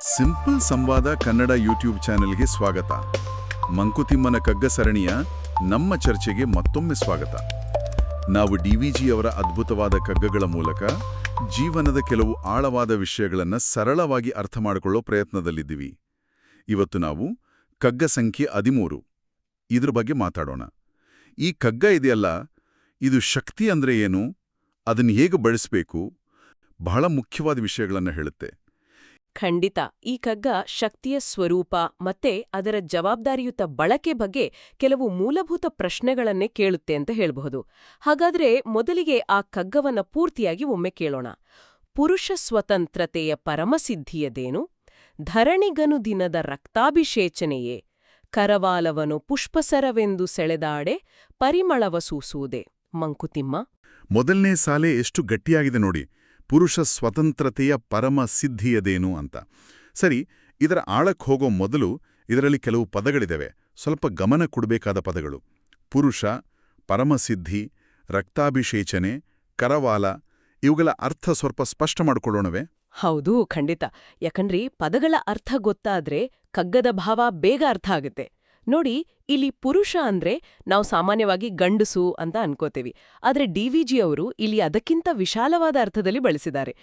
Simple ಸಂವಾದ Kannada YouTube ಚಾನೆಲ್ಗೆ ಸ್ವಾಗತ. ಮಂಕುತಿಮ್ಮನ ಕಗ್ಗ ಸರಣಿಯ ನಮ್ಮ ಚರ್ಚೆಗೆ ಮತ್ತೊಮ್ಮೆ ಸ್ವಾಗತ. ನಾವು ಡಿವಿಜಿ ಅವರ ಅದ್ಭುತವಾದ ಕಗ್ಗಗಳ ಮೂಲಕ ಜೀವನದ ಕೆಲವು ಆಳವಾದ ವಿಷಯಗಳನ್ನು ಸರಳವಾಗಿ ಅರ್ಥ ಮಾಡಿಕೊಳ್ಳೋ ಪ್ರಯತ್ನದಲ್ಲಿದ್ದೀವಿ. ಇವತ್ತು ನಾವು ಕಗ್ಗ ಸಂಖ್ಯೆ ಹದಿಮೂರು. ಇದ್ರ ಬಗ್ಗೆ ಮಾತಾಡೋಣ. ಈ ಕಗ್ಗ ಇದೆಯಲ್ಲ, ಇದು ಶಕ್ತಿ ಅಂದರೆ ಏನು, ಅದನ್ನು ಹೇಗೆ ಬಳಸಬೇಕು, ಬಹಳ ಮುಖ್ಯವಾದ ವಿಷಯಗಳನ್ನು ಹೇಳುತ್ತೆ. ಖಂಡಿತ, ಈ ಕಗ್ಗ ಶಕ್ತಿಯ ಸ್ವರೂಪ ಮತ್ತೆ ಅದರ ಜವಾಬ್ದಾರಿಯುತ ಬಳಕೆ ಬಗ್ಗೆ ಕೆಲವು ಮೂಲಭೂತ ಪ್ರಶ್ನೆಗಳನ್ನೇ ಕೇಳುತ್ತೆ ಅಂತ ಹೇಳಬಹುದು. ಹಾಗಾದ್ರೆ ಮೊದಲಿಗೆ ಆ ಕಗ್ಗವನ್ನ ಪೂರ್ತಿಯಾಗಿ ಒಮ್ಮೆ ಕೇಳೋಣ. ಪುರುಷ ಸ್ವತಂತ್ರತೆಯ ಪರಮಸಿದ್ಧಿಯದೇನು? ಧರಣಿಗನು ದಿನದ ರಕ್ತಾಭಿಷೇಚನೆಯೇ? ಕರವಾಲವನು ಪುಷ್ಪಸರವೆಂದು ಸೆಳೆದಾಡೆ, ಪರಿಮಳವ ಸೂಸುವುದೇ? ಮಂಕುತಿಮ್ಮ? ಮೊದಲನೇ ಸಾಲೆ ಎಷ್ಟು ಗಟ್ಟಿಯಾಗಿದೆ ನೋಡಿ. ಪುರುಷ ಸ್ವತಂತ್ರತೆಯ ಪರಮ ಸಿದ್ಧಿಯದೇನು ಅಂತ. ಸರಿ, ಇದರ ಆಳಕ್ಕೆ ಹೋಗೋ ಮೊದಲು ಇದರಲ್ಲಿ ಕೆಲವು ಪದಗಳಿದ್ದಾವೆ ಸ್ವಲ್ಪ ಗಮನ ಕೊಡಬೇಕಾದ ಪದಗಳು. ಪುರುಷ, ಪರಮಸಿದ್ಧಿ, ರಕ್ತಾಭಿಷೇಚನೆ, ಕರವಾಲ, ಇವುಗಳ ಅರ್ಥ ಸ್ವಲ್ಪ ಸ್ಪಷ್ಟ ಮಾಡಿಕೊಳ್ಳೋಣವೇ? ಹೌದು, ಖಂಡಿತ. ಯಾಕಂದ್ರಿ ಪದಗಳ ಅರ್ಥ ಗೊತ್ತಾದ್ರೆ ಕಗ್ಗದ ಭಾವ ಬೇಗ ಅರ್ಥ ಆಗುತ್ತೆ. ನೋಡಿ ಇಲ್ಲಿ ಪುರುಷ ಅಂದ್ರೆ ನಾವು ಸಾಮಾನ್ಯವಾಗಿ ಗಂಡಸು ಅಂತ ಅನ್ಕೋತೇವಿ. ಆದ್ರೆ ಜಿ ಅವರು ಇಲ್ಲಿ ಅದಕ್ಕಿಂತ ವಿಶಾಲವಾದ ಅರ್ಥದಲ್ಲಿ ಬಳಸಿದ್ದಾರೆ.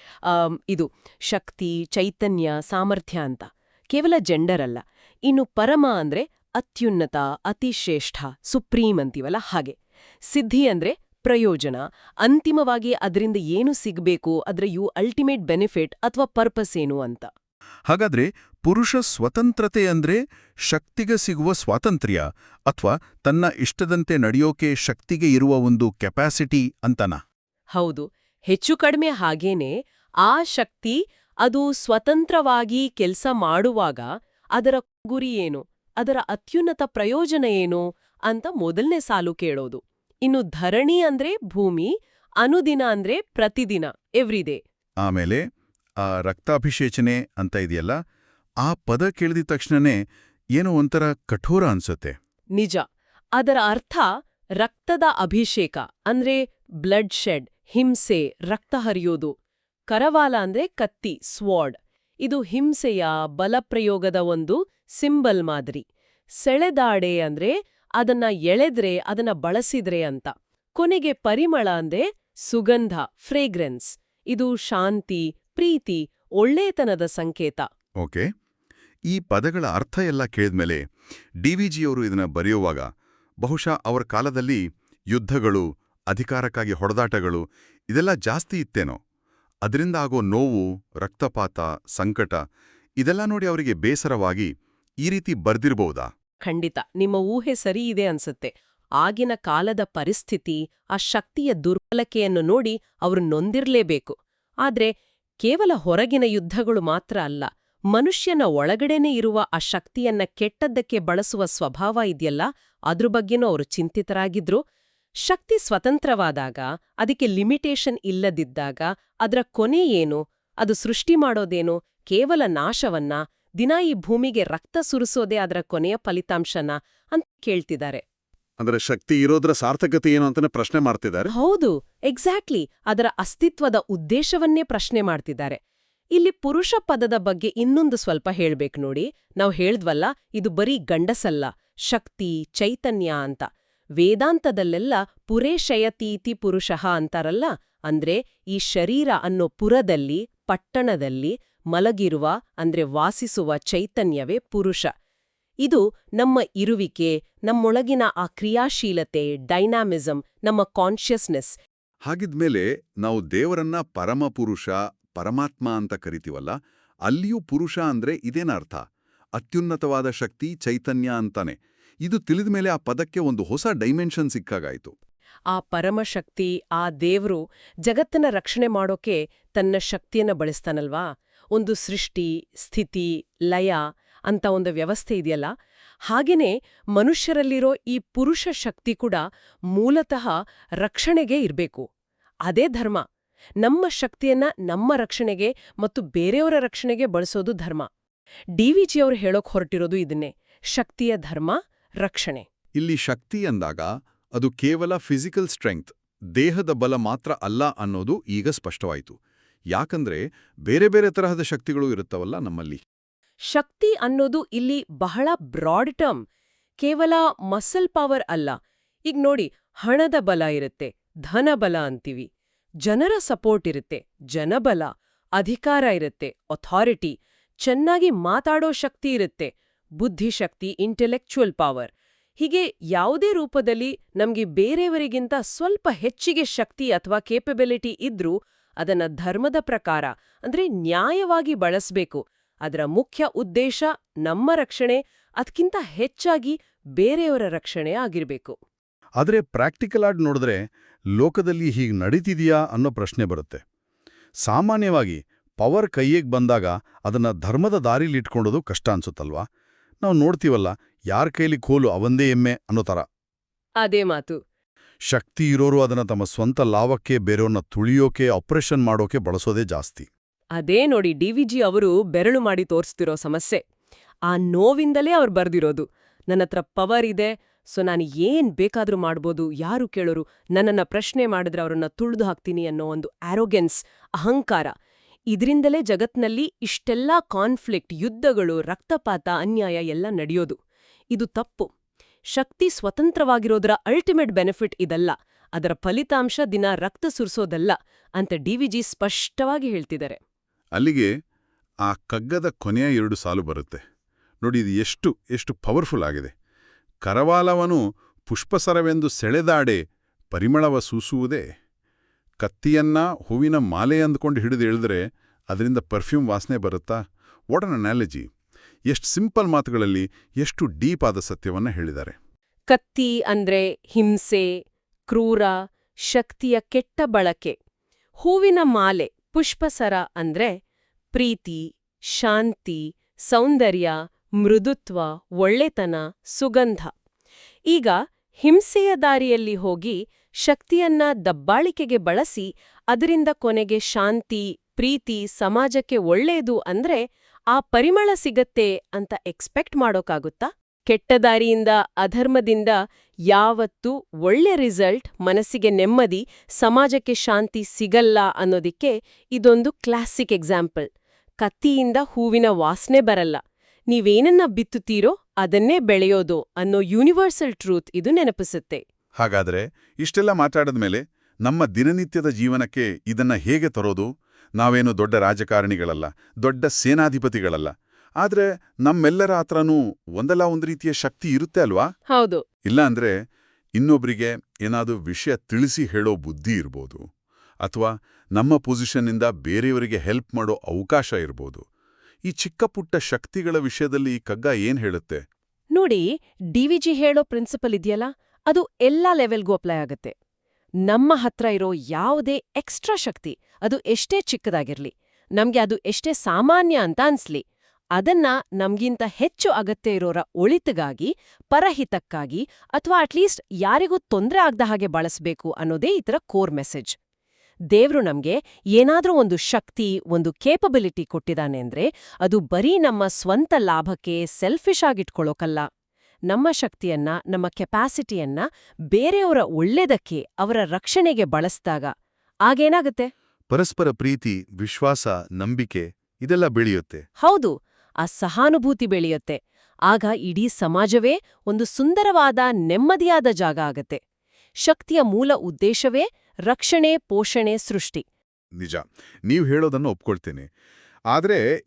ಇದು ಶಕ್ತಿ, ಚೈತನ್ಯ, ಸಾಮರ್ಥ್ಯ ಅಂತ. ಕೇವಲ ಜೆಂಡರ್ ಅಲ್ಲ. ಇನ್ನು ಪರಮ ಅಂದ್ರೆ ಅತ್ಯುನ್ನತ, ಅತಿಶ್ರೇಷ್ಠ, ಸುಪ್ರೀಂ ಅಂತೀವಲ್ಲ ಹಾಗೆ. ಸಿದ್ಧಿ ಅಂದ್ರೆ ಪ್ರಯೋಜನ. ಅಂತಿಮವಾಗಿ ಅದರಿಂದ ಏನು ಸಿಗಬೇಕು ಅದರ ಯು ಅಲ್ಟಿಮೇಟ್ ಬೆನಿಫಿಟ್ ಅಥವಾ ಪರ್ಪಸ್ ಏನು ಅಂತ. ಹಾಗಾದ್ರೆ ಪುರುಷ ಸ್ವತಂತ್ರತೆ ಅಂದ್ರೆ ಶಕ್ತಿಗೆ ಸಿಗುವ ಸ್ವಾತಂತ್ರ್ಯ ಅಥವಾ ತನ್ನ ಇಷ್ಟದಂತೆ ನಡೆಯೋಕೆ ಶಕ್ತಿಗೆ ಇರುವ ಒಂದು ಕೆಪಾಸಿಟಿ ಅಂತನಾ. ಹೌದು ಹೆಚ್ಚು ಕಡಿಮೆ ಹಾಗೇನೆ ಆ ಶಕ್ತಿ ಅದು ಸ್ವತಂತ್ರವಾಗಿ ಕೆಲಸ ಮಾಡುವಾಗ ಅದರ ಗುರಿ ಏನು ಅದರ ಅತ್ಯುನ್ನತ ಪ್ರಯೋಜನ ಏನು ಅಂತ ಮೊದಲನೇ ಸಾಲು ಕೇಳೋದು. ಇನ್ನು ಧರಣಿ ಅಂದ್ರೆ ಭೂಮಿ ಅನುದಿನ ಅಂದ್ರೆ ಪ್ರತಿದಿನ ಎವ್ರಿಡೇ ಆಮೇಲೆ ಆ ರಕ್ತಾಭಿಷೇಚನೆ ಅಂತ ಇದೆಯಲ್ಲ ಆ ಪದ ಕೇಳಿದ ತಕ್ಷಣನೇ ಏನೋ ಒಂಥರ ಕಠೋರ ಅನ್ಸುತ್ತೆ. ನಿಜ. ಅದರ ಅರ್ಥ ರಕ್ತದ ಅಭಿಷೇಕ ಅಂದ್ರೆ ಬ್ಲಡ್ ಶೆಡ್ ಹಿಂಸೆ ರಕ್ತ ಹರಿಯೋದು. ಕರವಾಲ ಅಂದ್ರೆ ಕತ್ತಿ ಸ್ವಾಡ್ ಇದು ಹಿಂಸೆಯ ಬಲಪ್ರಯೋಗದ ಒಂದು ಸಿಂಬಲ್ ಮಾದರಿ. ಸೆಳೆದಾಡೆ ಅಂದ್ರೆ ಅದನ್ನ ಎಳೆದ್ರೆ ಅದನ್ನ ಬಳಸಿದ್ರೆ ಅಂತ. ಕೊನೆಗೆ ಪರಿಮಳ ಅಂದ್ರೆ ಸುಗಂಧ ಫ್ರೇಗ್ರೆನ್ಸ್ ಇದು ಶಾಂತಿ ಪ್ರೀತಿ ಒಳ್ಳೆತನದ ಸಂಕೇತ. ಓಕೆ. ಈ ಪದಗಳ ಅರ್ಥ ಎಲ್ಲ ಕೇಳಿದ್ಮೇಲೆ ಜಿಯವರು ಇದನ್ನು ಬರೆಯುವಾಗ ಬಹುಶಃ ಅವರ ಕಾಲದಲ್ಲಿ ಯುದ್ಧಗಳು, ಅಧಿಕಾರಕ್ಕಾಗಿ ಹೊಡೆದಾಟಗಳು ಇದೆಲ್ಲ ಜಾಸ್ತಿ ಇತ್ತೇನೋ? ಅದರಿಂದ ಆಗೋ ನೋವು, ರಕ್ತಪಾತ, ಸಂಕಟ ಇದೆಲ್ಲ ನೋಡಿ ಅವರಿಗೆ ಬೇಸರವಾಗಿ ಈ ರೀತಿ ಬರ್ದಿರಬಹುದಾ ಖಂಡಿತ. ನಿಮ್ಮ ಊಹೆ ಸರಿ ಇದೆ ಅನ್ಸುತ್ತೆ. ಆಗಿನ ಕಾಲದ ಪರಿಸ್ಥಿತಿ, ಆ ಶಕ್ತಿಯ ದುರ್ಬಲಕೆಯನ್ನು ನೋಡಿ ಅವರು ನೊಂದಿರ್ಲೇಬೇಕು. ಆದ್ರೆ ಕೇವಲ ಹೊರಗಿನ ಯುದ್ಧಗಳು ಮಾತ್ರ ಅಲ್ಲ. ಮನುಷ್ಯನ ಒಳಗಡೆನೇ ಇರುವ ಆ ಶಕ್ತಿಯನ್ನ ಕೆಟ್ಟದ್ದಕ್ಕೆ ಬಳಸುವ ಸ್ವಭಾವ ಇದೆಯಲ್ಲ ಅದ್ರ ಬಗ್ಗೆನೂ ಅವರು ಚಿಂತಿತರಾಗಿದ್ರು. ಶಕ್ತಿ ಸ್ವತಂತ್ರವಾದಾಗ ಅದಕ್ಕೆ ಲಿಮಿಟೇಷನ್ ಇಲ್ಲದಿದ್ದಾಗ ಅದರ ಕೊನೆ ಏನು? ಅದು ಸೃಷ್ಟಿ ಮಾಡೋದೇನು? ಕೇವಲ ನಾಶವನ್ನ? ದಿನ ಈ ಭೂಮಿಗೆ ರಕ್ತ ಸುರಿಸೋದೇ ಅದರ ಕೊನೆಯ ಫಲಿತಾಂಶನ? ಅಂತ ಕೇಳ್ತಿದ್ದಾರೆ. ಅಂದ್ರೆ ಶಕ್ತಿ ಇರೋದ್ರ ಸಾರ್ಥಕತೆ ಏನು ಅಂತ ಪ್ರಶ್ನೆ ಮಾಡ್ತಿದ್ದಾರೆ? ಹೌದು ಎಕ್ಸಾಕ್ಟ್ಲಿ. ಅದರ ಅಸ್ತಿತ್ವದ ಉದ್ದೇಶವನ್ನೇ ಪ್ರಶ್ನೆ ಮಾಡ್ತಿದ್ದಾರೆ. ಇಲ್ಲಿ ಪುರುಷ ಪದದ ಬಗ್ಗೆ ಇನ್ನೊಂದು ಸ್ವಲ್ಪ ಹೇಳ್ಬೇಕು ನೋಡಿ. ನಾವು ಹೇಳ್ದ್ವಲ್ಲ, ಇದು ಬರೀ ಗಂಡಸಲ್ಲ, ಶಕ್ತಿ, ಚೈತನ್ಯ ಅಂತ. ವೇದಾಂತದಲ್ಲೆಲ್ಲ ಪುರೇಶಯತೀತಿ ಪುರುಷಃ ಅಂತಾರಲ್ಲ, ಅಂದ್ರೆ ಈ ಶರೀರ ಅನ್ನೋ ಪುರದಲ್ಲಿ, ಪಟ್ಟಣದಲ್ಲಿ ಮಲಗಿರುವ, ಅಂದ್ರೆ ವಾಸಿಸುವ ಚೈತನ್ಯವೇ ಪುರುಷ. ಇದು ನಮ್ಮ ಇರುವಿಕೆ, ನಮ್ಮೊಳಗಿನ ಆ ಕ್ರಿಯಾಶೀಲತೆ, ಡೈನಾಮಿಸಂ, ನಮ್ಮ ಕಾನ್ಷಿಯಸ್ನೆಸ್. ಹಾಗಿದ್ಮೇಲೆ ನಾವು ದೇವರನ್ನ ಪರಮಪುರುಷ ಪರಮಾತ್ಮ ಅಂತ ಕರಿತೀವಲ್ಲ, ಅಲ್ಲಿಯೂ ಪುರುಷ ಅಂದ್ರೆ ಇದೇನರ್ಥ ಅತ್ಯುನ್ನತವಾದ ಶಕ್ತಿ ಚೈತನ್ಯ ಅಂತಾನೆ. ಇದು ತಿಳಿದ ಮೇಲೆ ಆ ಪದಕ್ಕೆ ಒಂದು ಹೊಸ ಡೈಮೆನ್ಷನ್ ಸಿಕ್ಕಾಗಾಯಿತು. ಆ ಪರಮಶಕ್ತಿ, ಆ ದೇವ್ರು ಜಗತ್ತನ್ನ ರಕ್ಷಣೆ ಮಾಡೋಕೆ ತನ್ನ ಶಕ್ತಿಯನ್ನ ಬಳಸ್ತಾನಲ್ವಾ? ಒಂದು ಸೃಷ್ಟಿ, ಸ್ಥಿತಿ, ಲಯ ಅಂತ ಒಂದು ವ್ಯವಸ್ಥೆ ಇದೆಯಲ್ಲ? ಹಾಗೇನೆ ಮನುಷ್ಯರಲ್ಲಿರೋ ಈ ಪುರುಷ ಶಕ್ತಿ ಕೂಡ ಮೂಲತಃ ರಕ್ಷಣೆಗೆ ಇರಬೇಕು. ಅದೇ ಧರ್ಮ. ನಮ್ಮ ಶಕ್ತಿಯನ್ನ ನಮ್ಮ ರಕ್ಷಣೆಗೆ ಮತ್ತು ಬೇರೆಯವರ ರಕ್ಷಣೆಗೆ ಬಳಸೋದು ಧರ್ಮ. ಡಿ ವಿ ಜಿಯವರು ಹೇಳೋಕ್ ಹೊರಟಿರೋದು ಇದನ್ನೇ ಶಕ್ತಿಯ ಧರ್ಮ ರಕ್ಷಣೆ. ಇಲ್ಲಿ ಶಕ್ತಿ ಅಂದಾಗ ಅದು ಕೇವಲ ಫಿಸಿಕಲ್ ಸ್ಟ್ರೆಂಗ್ತ್ ದೇಹದ ಬಲ ಮಾತ್ರ ಅಲ್ಲ ಅನ್ನೋದು ಈಗ ಸ್ಪಷ್ಟವಾಯಿತು. ಯಾಕಂದ್ರೆ ಬೇರೆ ಬೇರೆ ತರಹದ ಶಕ್ತಿಗಳು ಇರುತ್ತವಲ್ಲ ನಮ್ಮಲ್ಲಿ. ಶಕ್ತಿ ಅನ್ನೋದು ಇಲ್ಲಿ ಬಹಳ ಬ್ರಾಡ್ ಟರ್ಮ್ ಕೇವಲ ಮಸಲ್ ಪವರ್ ಅಲ್ಲ. ಈಗ ನೋಡಿ ಹಣದ ಬಲ ಇರುತ್ತೆ ಧನಬಲ ಅಂತೀವಿ. ಜನರ ಸಪೋರ್ಟ್ ಇರುತ್ತೆ, ಜನಬಲ, ಅಧಿಕಾರ ಇರುತ್ತೆ ಅಥಾರಿಟಿ ಚೆನ್ನಾಗಿ ಮಾತಾಡೋ ಶಕ್ತಿ ಇರುತ್ತೆ, ಬುದ್ಧಿಶಕ್ತಿ ಇಂಟೆಲೆಕ್ಚುಯಲ್ ಪವರ್ ಹೀಗೆ ಯಾವುದೇ ರೂಪದಲ್ಲಿ ನಮಗೆ ಬೇರೆಯವರಿಗಿಂತ ಸ್ವಲ್ಪ ಹೆಚ್ಚಿಗೆ ಶಕ್ತಿ ಅಥವಾ ಕೇಪಬಿಲಿಟಿ ಇದ್ರೂ ಅದನ್ನ ಧರ್ಮದ ಪ್ರಕಾರ, ಅಂದ್ರೆ ನ್ಯಾಯವಾಗಿ ಬಳಸಬೇಕು. ಅದರ ಮುಖ್ಯ ಉದ್ದೇಶ ನಮ್ಮ ರಕ್ಷಣೆ ಅದಕ್ಕಿಂತ ಹೆಚ್ಚಾಗಿ ಬೇರೆಯವರ ರಕ್ಷಣೆ ಆಗಿರಬೇಕು. ಆದರೆ ಪ್ರಾಕ್ಟಿಕಲ್ ಆಗಿ ನೋಡಿದ್ರೆ ಲೋಕದಲ್ಲಿ ಹೀಗೆ ನಡೀತಿದೆಯಾ ಅನ್ನೋ ಪ್ರಶ್ನೆ ಬರುತ್ತೆ. ಸಾಮಾನ್ಯವಾಗಿ ಪವರ್ ಕೈಯಿಗೆ ಬಂದಾಗ ಅದನ್ನು ಧರ್ಮದ ದಾರಿಲಿ ಇಟ್ಕೊಂಡೋದು ಕಷ್ಟ ಅನ್ಸುತ್ತಲ್ವಾ? ನಾವು ನೋಡ್ತೀವಲ್ಲ ಯಾರ ಕೈಲಿ ಕೋಲು ಅವಂದೇ ಎಮ್ಮೆ ಅನ್ನೋ ಥರ. ಅದೇ ಮಾತು. ಶಕ್ತಿ ಇರೋರು ಅದನ್ನ ತಮ್ಮ ಸ್ವಂತ ಲಾಭಕ್ಕೆ ಬೇರೆಯವ್ರನ್ನ ತುಳಿಯೋಕೆ ಆಪರೇಷನ್ ಮಾಡೋಕೆ ಬಳಸೋದೇ ಜಾಸ್ತಿ. ಅದೇ ನೋಡಿ ಡಿವಿಜಿ ಅವರು ಬೆರಳು ಮಾಡಿ ತೋರಿಸ್ತಿರೋ ಸಮಸ್ಯೆ. ಆ ನೋವಿಂದಲೇ ಅವ್ರು ಬರ್ದಿರೋದು. ನನ್ನತ್ರ ಪವರ್ ಇದೆ ಸೊ ನಾನು ಏನ್ ಬೇಕಾದರೂ ಮಾಡ್ಬೋದು, ಯಾರು ಕೇಳೋರು, ನನ್ನನ್ನ ಪ್ರಶ್ನೆ ಮಾಡಿದ್ರೆ ಅವರನ್ನು ತುಳಿದು ಹಾಕ್ತೀನಿ ಅನ್ನೋ ಒಂದು ಆರೋಗೆನ್ಸ್ ಅಹಂಕಾರ, ಇದರಿಂದಲೇ ಜಗತ್ನಲ್ಲಿ ಇಷ್ಟೆಲ್ಲ ಕಾನ್ಫ್ಲಿಕ್ಟ್ ಯುದ್ಧಗಳು, ರಕ್ತಪಾತ, ಅನ್ಯಾಯ ಎಲ್ಲ ನಡೆಯೋದು. ಇದು ತಪ್ಪು. ಶಕ್ತಿ ಸ್ವತಂತ್ರವಾಗಿರೋದರ ಅಲ್ಟಿಮೇಟ್ ಬೆನಿಫಿಟ್ ಇದಲ್ಲ. ಅದರ ಫಲಿತಾಂಶ ದಿನ ರಕ್ತ ಸುರಿಸೋದಲ್ಲ ಅಂತ ಡಿವಿಜಿ ಸ್ಪಷ್ಟವಾಗಿ ಹೇಳ್ತಿದ್ದಾರೆ. ಅಲ್ಲಿಗೆ ಆ ಕಗ್ಗದ ಕೊನೆಯ ಎರಡು ಸಾಲು ಬರುತ್ತೆ. ನೋಡಿ, ಇದು ಎಷ್ಟು ಎಷ್ಟು ಪವರ್ಫುಲ್ ಆಗಿದೆ. ಕರವಾಲವನು ಪುಷ್ಪಸರವೆಂದು ಸೆಳೆದಾಡೆ ಪರಿಮಳವ ಸೂಸುವುದೇ? ಕತ್ತಿಯನ್ನ ಹೂವಿನ ಮಾಲೆ ಅಂದ್ಕೊಂಡು ಹಿಡಿದು ಹೇಳಿದ್ರೆ ಅದರಿಂದ ಪರ್ಫ್ಯೂಮ್ ವಾಸನೆ ಬರುತ್ತಾ? ವಾಟ್ ಅನ್ ಅನಾಲಜಿ ಎಷ್ಟು ಸಿಂಪಲ್ ಮಾತುಗಳಲ್ಲಿ ಎಷ್ಟು ಡೀಪ್ ಆದ ಸತ್ಯವನ್ನ ಹೇಳಿದ್ದಾರೆ. ಕತ್ತಿ ಅಂದ್ರೆ ಹಿಂಸೆ, ಕ್ರೂರ, ಶಕ್ತಿಯ ಕೆಟ್ಟ ಬಳಕೆ. ಹೂವಿನ ಮಾಲೆ ಪುಷ್ಪಸರ ಅಂದ್ರೆ ಪ್ರೀತಿ, ಶಾಂತಿ, ಸೌಂದರ್ಯ ಮೃದುತ್ವ, ಒಳ್ಳೆತನ, ಸುಗಂಧ. ಈಗ ಹಿಂಸೆಯ ದಾರಿಯಲ್ಲಿ ಹೋಗಿ ಶಕ್ತಿಯನ್ನ ದಬ್ಬಾಳಿಕೆಗೆ ಬಳಸಿ ಅದರಿಂದ ಕೊನೆಗೆ ಶಾಂತಿ, ಪ್ರೀತಿ, ಸಮಾಜಕ್ಕೆ ಒಳ್ಳೆಯದು ಅಂದ್ರೆ ಆ ಪರಿಮಳ ಸಿಗತ್ತೆ ಅಂತ ಎಕ್ಸ್ಪೆಕ್ಟ್ ಮಾಡೋಕ್ಕಾಗುತ್ತಾ ಕೆಟ್ಟ ದಾರಿಯಿಂದ, ಅಧರ್ಮದಿಂದ ಯಾವತ್ತೂ ಒಳ್ಳೆ ರಿಸಲ್ಟ್ ಮನಸ್ಸಿಗೆ ನೆಮ್ಮದಿ, ಸಮಾಜಕ್ಕೆ ಶಾಂತಿ ಸಿಗಲ್ಲ ಅನ್ನೋದಿಕ್ಕೆ ಇದೊಂದು ಕ್ಲಾಸಿಕ್ ಎಕ್ಸಾಂಪಲ್ ಕತ್ತಿಯಿಂದ ಹೂವಿನ ವಾಸನೆ ಬರಲ್ಲ. ನೀವೇನನ್ನ ಬಿತ್ತುತ್ತೀರೋ ಅದನ್ನೇ ಬೆಳೆಯೋದು ಅನ್ನೋ ಯೂನಿವರ್ಸಲ್ ಟ್ರೂತ್ ಇದು ನೆನಪಿಸುತ್ತೆ. ಹಾಗಾದ್ರೆ ಇಷ್ಟೆಲ್ಲ ಮಾತಾಡದ್ಮೇಲೆ ನಮ್ಮ ದಿನನಿತ್ಯದ ಜೀವನಕ್ಕೆ ಇದನ್ನ ಹೇಗೆ ತರೋದು? ನಾವೇನು ದೊಡ್ಡ ರಾಜಕಾರಣಿಗಳಲ್ಲ ದೊಡ್ಡ ಸೇನಾಧಿಪತಿಗಳಲ್ಲ ಆದ್ರೆ ನಮ್ಮೆಲ್ಲರ ಹತ್ರನೂ ಒಂದಲ್ಲ ಒಂದು ರೀತಿಯ ಶಕ್ತಿ ಇರುತ್ತೆ ಅಲ್ವಾ? ಹೌದು. ಇಲ್ಲ ಅಂದ್ರೆ ಇನ್ನೊಬ್ರಿಗೆ ಏನಾದರೂ ವಿಷಯ ತಿಳಿಸಿ ಹೇಳೋ ಬುದ್ಧಿ ಇರ್ಬೋದು ಅಥವಾ ನಮ್ಮ ಪೊಸಿಷನ್ನಿಂದ ಬೇರೆಯವರಿಗೆ ಹೆಲ್ಪ್ ಮಾಡೋ ಅವಕಾಶ ಇರ್ಬೋದು. ಈ ಚಿಕ್ಕ ಪುಟ್ಟ ಶಕ್ತಿಗಳ ವಿಷಯದಲ್ಲಿ ಈ ಕಗ್ಗ ಏನ್ ಹೇಳುತ್ತೆ? ನೋಡಿ ಡಿವಿಜಿ ಹೇಳೋ ಪ್ರಿನ್ಸಿಪಲ್ ಇದೆಯಲ್ಲ, ಅದು ಎಲ್ಲಾ ಲೆವೆಲ್ಗೂ ಅಪ್ಲೈ ಆಗುತ್ತೆ. ನಮ್ಮ ಹತ್ರ ಇರೋ ಯಾವುದೇ ಎಕ್ಸ್ಟ್ರಾ ಶಕ್ತಿ, ಅದು ಎಷ್ಟೇ ಚಿಕ್ಕದಾಗಿರ್ಲಿ, ನಮ್ಗೆ ಅದು ಎಷ್ಟೇ ಸಾಮಾನ್ಯ ಅಂತ ಅನ್ಸ್ಲಿ, ಅದನ್ನ ನಮ್ಗಿಂತ ಹೆಚ್ಚು ಅಗತ್ಯ ಇರೋರ ಒಳಿತಿಗಾಗಿ, ಪರಹಿತಕ್ಕಾಗಿ ಅಥವಾ ಅಟ್ಲೀಸ್ಟ್ ಯಾರಿಗೂ ತೊಂದರೆ ಆಗ್ದ ಹಾಗೆ ಬಳಸಬೇಕು ಅನ್ನೋದೇ ಇದರ ಕೋರ್ ಮೆಸೇಜ್. ದೇವ್ರು ನಮ್ಗೆ ಏನಾದ್ರೂ ಒಂದು ಶಕ್ತಿ ಒಂದು ಕೇಪಬಿಲಿಟಿ ಕೊಟ್ಟಿದ್ದಾನೆ ಅಂದ್ರೆ ಅದು ಬರೀ ನಮ್ಮ ಸ್ವಂತ ಲಾಭಕ್ಕೆ ಸೆಲ್ಫಿಶ್ ಆಗಿಟ್ಕೊಳ್ಳೋಕಲ್ಲ ನಮ್ಮ ಶಕ್ತಿಯನ್ನ ನಮ್ಮ ಕೆಪಾಸಿಟಿಯನ್ನ ಬೇರೆಯವರ ಒಳ್ಳೆದಕ್ಕೆ ಅವರ ರಕ್ಷಣೆಗೆ ಬಳಸ್ದಾಗ ಆಗೇನಾಗುತ್ತೆ? ಪರಸ್ಪರ ಪ್ರೀತಿ ವಿಶ್ವಾಸ ನಂಬಿಕೆ ಇದೆಲ್ಲ ಬೆಳೆಯುತ್ತೆ. ಹೌದು ಆ ಸಹಾನುಭೂತಿ ಬೆಳೆಯುತ್ತೆ. ಆಗ ಇಡೀ ಸಮಾಜವೇ ಒಂದು ಸುಂದರವಾದ ನೆಮ್ಮದಿಯಾದ ಜಾಗ ಆಗತ್ತೆ. ಶಕ್ತಿಯ ಮೂಲ ಉದ್ದೇಶವೇ ರಕ್ಷಣೆ, ಪೋಷಣೆ, ಸೃಷ್ಟಿ. ನಿಜ. ನೀವು ಹೇಳೋದನ್ನು ಒಪ್ಕೊಳ್ತೇನೆ. ಆದ್ರೆ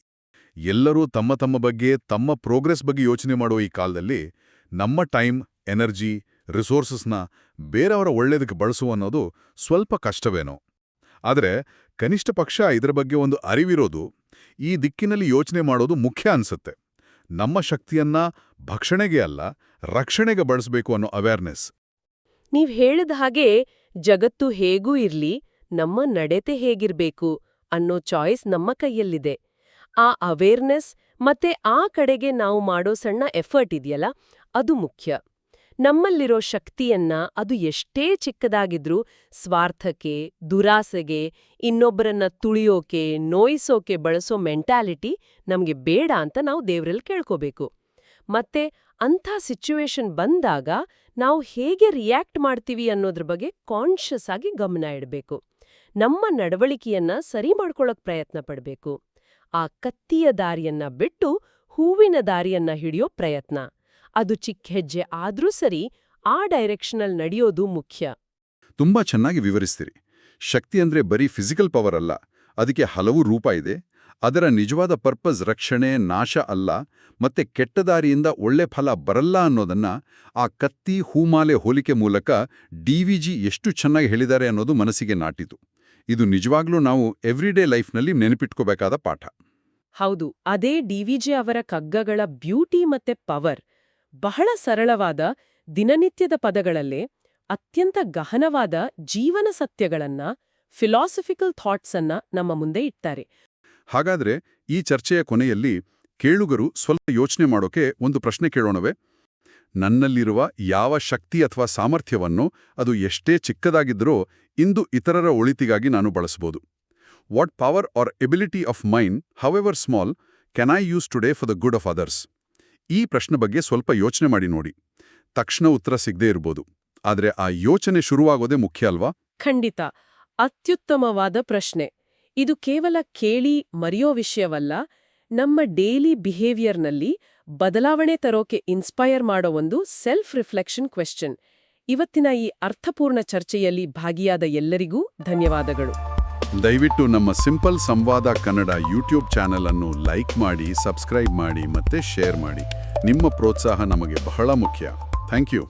ಎಲ್ಲರೂ ತಮ್ಮ ತಮ್ಮ ಬಗ್ಗೆ, ತಮ್ಮ ಪ್ರೋಗ್ರೆಸ್ ಬಗ್ಗೆ ಯೋಚನೆ ಮಾಡೋ ಈ ಕಾಲದಲ್ಲಿ ನಮ್ಮ ಟೈಮ್, ಎನರ್ಜಿ, ರಿಸೋರ್ಸಸ್ನ ಬೇರೆಯವರ ಒಳ್ಳೇದಕ್ಕೆ ಬಳಸುವ ಅನ್ನೋದು ಸ್ವಲ್ಪ ಕಷ್ಟವೇನೋ. ಆದರೆ ಕನಿಷ್ಠ ಪಕ್ಷ ಇದರ ಬಗ್ಗೆ ಒಂದು ಅರಿವಿರೋದು, ಈ ದಿಕ್ಕಿನಲ್ಲಿ ಯೋಚನೆ ಮಾಡೋದು ಮುಖ್ಯ ಅನ್ಸುತ್ತೆ. ನಮ್ಮ ಶಕ್ತಿಯನ್ನ ಭಕ್ಷಣೆಗೆ ಅಲ್ಲ, ರಕ್ಷಣೆಗೆ ಬಳಸಬೇಕು ಅನ್ನೋ ಅವೇರ್ನೆಸ್ ನೀವ್ ಹೇಳಿದ ಹಾಗೆ ಜಗತ್ತು ಹೇಗೂ ಇರ್ಲಿ, ನಮ್ಮ ನಡತೆ ಹೇಗಿರ್ಬೇಕು ಅನ್ನೋ ಚಾಯ್ಸ್ ನಮ್ಮ ಕೈಯಲ್ಲಿದೆ. ಆ ಅವೇರ್ನೆಸ್ ಮತ್ತೆ ಆ ಕಡೆಗೆ ನಾವು ಮಾಡೋ ಸಣ್ಣ ಎಫರ್ಟ್ ಇದೆಯಲ್ಲ, ಅದು ಮುಖ್ಯ. ನಮ್ಮಲ್ಲಿರೋ ಶಕ್ತಿಯನ್ನ ಅದು ಎಷ್ಟೇ ಚಿಕ್ಕದಾಗಿದ್ರೂ ಸ್ವಾರ್ಥಕ್ಕೆ, ದುರಾಸೆಗೆ, ಇನ್ನೊಬ್ಬರನ್ನ ತುಳಿಯೋಕೆ, ನೋಯಿಸೋಕೆ ಬಳಸೋ ಮೆಂಟಾಲಿಟಿ ನಮಗೆ ಬೇಡ ಅಂತ ನಾವು ದೇವರಲ್ಲಿ ಕೇಳ್ಕೋಬೇಕು. ಮತ್ತೆ ಅಂಥ ಸಿಚುವೇಶನ್ ಬಂದಾಗ ನಾವು ಹೇಗೆ ರಿಯಾಕ್ಟ್ ಮಾಡ್ತೀವಿ ಅನ್ನೋದ್ರ ಬಗ್ಗೆ ಕಾನ್ಷಿಯಸ್ ಆಗಿ ಗಮನ ಇಡಬೇಕು. ನಮ್ಮ ನಡವಳಿಕೆಯನ್ನ ಸರಿ ಮಾಡ್ಕೊಳ್ಳೋಕೆ ಪ್ರಯತ್ನ ಪಡಬೇಕು. ಆ ಕತ್ತಿಯ ದಾರಿಯನ್ನ ಬಿಟ್ಟು ಹೂವಿನ ದಾರಿಯನ್ನ ಹಿಡಿಯೋ ಪ್ರಯತ್ನ. ಅದು ಚಿಕ್ಕ ಹೆಜ್ಜೆ ಆದ್ರೂ ಸರಿ ಆ ಡೈರೆಕ್ಷನಲ್ ನಡೆಯೋದು ಮುಖ್ಯ. ತುಂಬಾ ಚೆನ್ನಾಗಿ ವಿವರಿಸ್ತೀರಿ. ಶಕ್ತಿ ಅಂದ್ರೆ ಬರೀ ಫಿಸಿಕಲ್ ಪವರ್ ಅಲ್ಲ, ಅದಕ್ಕೆ ಹಲವು ರೂಪ ಇದೆ. ಅದರ ನಿಜವಾದ ಪರ್ಪಸ್ ರಕ್ಷಣೆ, ನಾಶ ಅಲ್ಲ, ಮತ್ತೆ ಕೆಟ್ಟದಾರಿಯಿಂದ ಒಳ್ಳೆ ಫಲ ಬರಲ್ಲ ಅನ್ನೋದನ್ನ ಆ ಕತ್ತಿ ಹೂಮಾಲೆ ಹೋಲಿಕೆ ಮೂಲಕ ಡಿವಿಜಿ ಎಷ್ಟು ಚೆನ್ನಾಗಿ ಹೇಳಿದ್ದಾರೆ ಅನ್ನೋದು ಮನಸ್ಸಿಗೆ ನಾಟಿತು. ಇದು ನಿಜವಾಗ್ಲೂ ನಾವು ಎವ್ರಿಡೇ ಲೈಫ್ನಲ್ಲಿ ನೆನಪಿಟ್ಕೋಬೇಕಾದ ಪಾಠ. ಹೌದು, ಅದೇ ಡಿವಿಜೆ ಅವರ ಕಗ್ಗಗಳ ಬ್ಯೂಟಿ ಮತ್ತೆ ಪವರ್ ಬಹಳ ಸರಳವಾದ ದಿನನಿತ್ಯದ ಪದಗಳಲ್ಲೇ ಅತ್ಯಂತ ಗಹನವಾದ ಜೀವನ ಸತ್ಯಗಳನ್ನ, ಫಿಲಾಸಫಿಕಲ್ ಥಾಟ್ಸನ್ನ ನಮ್ಮ ಮುಂದೆ ಇಡ್ತಾರೆ. ಹಾಗಾದ್ರೆ ಈ ಚರ್ಚೆಯ ಕೊನೆಯಲ್ಲಿ ಕೇಳುಗರು ಸ್ವಲ್ಪ ಯೋಚನೆ ಮಾಡೋಕೆ ಒಂದು ಪ್ರಶ್ನೆ ಕೇಳೋಣವೆ. ನನ್ನಲ್ಲಿರುವ ಯಾವ ಶಕ್ತಿ ಅಥವಾ ಸಾಮರ್ಥ್ಯವನ್ನು ಅದು ಎಷ್ಟೇ ಚಿಕ್ಕದಾಗಿದ್ರೂ ಇಂದು ಇತರರ ಒಳಿತಿಗಾಗಿ ನಾನು ಬಳಸಬಹುದು. What power or ability of mind however small can I use today for the good of others ಈ ಪ್ರಶ್ನೆ ಬಗ್ಗೆ ಸ್ವಲ್ಪ ಯೋಚನೆ ಮಾಡಿ ನೋಡಿ. ತಕ್ಷಣ ಉತ್ತರ ಸಿಗದೇ ಇರ್ಬೋದು. ಆದರೆ ಆ ಯೋಚನೆ ಶುರುವಾಗೋದೇ ಮುಖ್ಯ ಅಲ್ವಾ? ಖಂಡಿತ. ಅತ್ಯುತ್ತಮವಾದ ಪ್ರಶ್ನೆ. ಇದು ಕೇವಲ ಕೇಳಿ ಮರೆಯೋ ವಿಷಯವಲ್ಲ, ನಮ್ಮ ಡೇಲಿ ಬಿಹೇವಿಯರ್ನಲ್ಲಿ ಬದಲಾವಣೆ ತರೋಕೆ ಇನ್ಸ್ಪೈರ್ ಮಾಡೋ ಒಂದು ಸೆಲ್ಫ್ ರಿಫ್ಲೆಕ್ಷನ್ ಕ್ವೆಶ್ಚನ್. ಇವತ್ತಿನ ಈ ಅರ್ಥಪೂರ್ಣ ಚರ್ಚೆಯಲ್ಲಿ ಭಾಗಿಯಾದ ಎಲ್ಲರಿಗೂ ಧನ್ಯವಾದಗಳು. ದಯವಿಟ್ಟು ನಮ್ಮ ಸಿಂಪಲ್ ಸಂವಾದ ಕನ್ನಡ ಯೂಟ್ಯೂಬ್ ಚಾನೆಲ್ ಅನ್ನು ಲೈಕ್ ಮಾಡಿ, ಸಬ್ಸ್ಕ್ರೈಬ್ ಮಾಡಿ ಮತ್ತೆ ಶೇರ್ ಮಾಡಿ. ನಿಮ್ಮ ಪ್ರೋತ್ಸಾಹ ನಮಗೆ ಬಹಳ ಮುಖ್ಯ. Thank you.